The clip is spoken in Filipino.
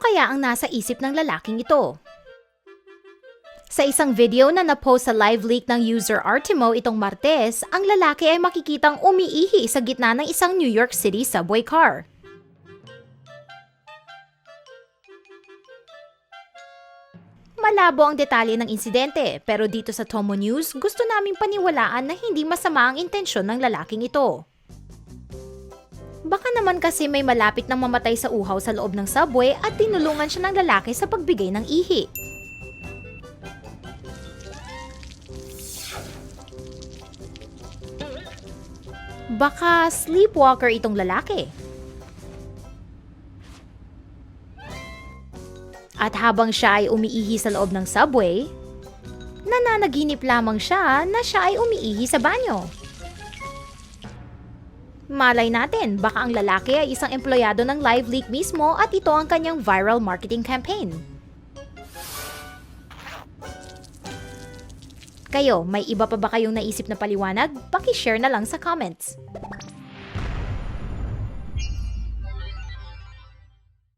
kaya ang nasa isip ng lalaking ito? Sa isang video na na-post sa live leak ng user Artimo itong Martes, ang lalaki ay makikitang umiihi sa gitna ng isang New York City subway car. Malabo ang detalye ng insidente, pero dito sa Tomo News, gusto naming paniwalaan na hindi masama ang intensyon ng lalaking ito. Baka naman kasi may malapit nang mamatay sa uhaw sa loob ng subway at tinulungan siya ng lalaki sa pagbigay ng ihi. Baka sleepwalker itong lalaki. At habang siya ay umiihi sa loob ng subway, nananaginip lamang siya na siya ay umiihi sa banyo. Malay natin, baka ang lalaki ay isang empleyado ng Live Leak mismo at ito ang kanyang viral marketing campaign. Kayo, may iba pa ba kayong naisip na paliwanag? Paki-share na lang sa comments.